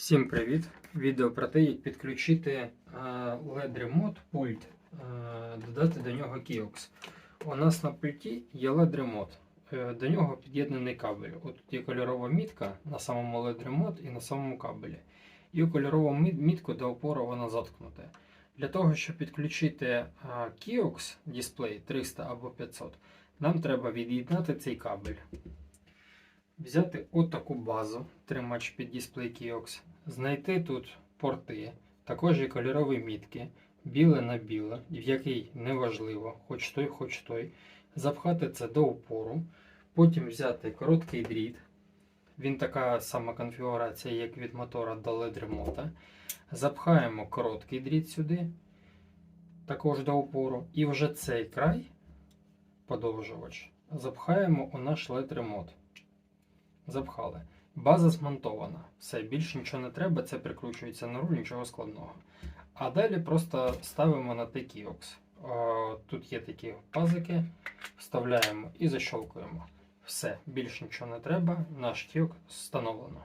Всім привіт! Відео про те, як підключити е, LED Remote пульт, е, додати до нього Kiox. У нас на пульті є LED Remote. Е, До нього під'єднаний кабель. От тут є кольорова мітка на самому LED Remote і на самому кабелі. І кольорову мітку до опору вона заткнута. Для того, щоб підключити е, Kiox дисплей 300 або 500, нам треба від'єднати цей кабель. Взяти отаку базу, тримач під дисплей Kiox, знайти тут порти, також і кольорові мітки, біле на біле, в який неважливо, хоч той, хоч той, запхати це до опору, потім взяти короткий дріт. Він така сама конфігурація, як від мотора до LED ремота. Запхаємо короткий дріт сюди, також до опору, і вже цей край, подовжувач, запхаємо у наш LED ремот. Запхали. База змонтована. Все, більше нічого не треба, це прикручується на руль, нічого складного. А далі просто ставимо на T-Kiox. Тут є такі пазики, вставляємо і защолкуємо. Все, більше нічого не треба, наш кіок встановлено.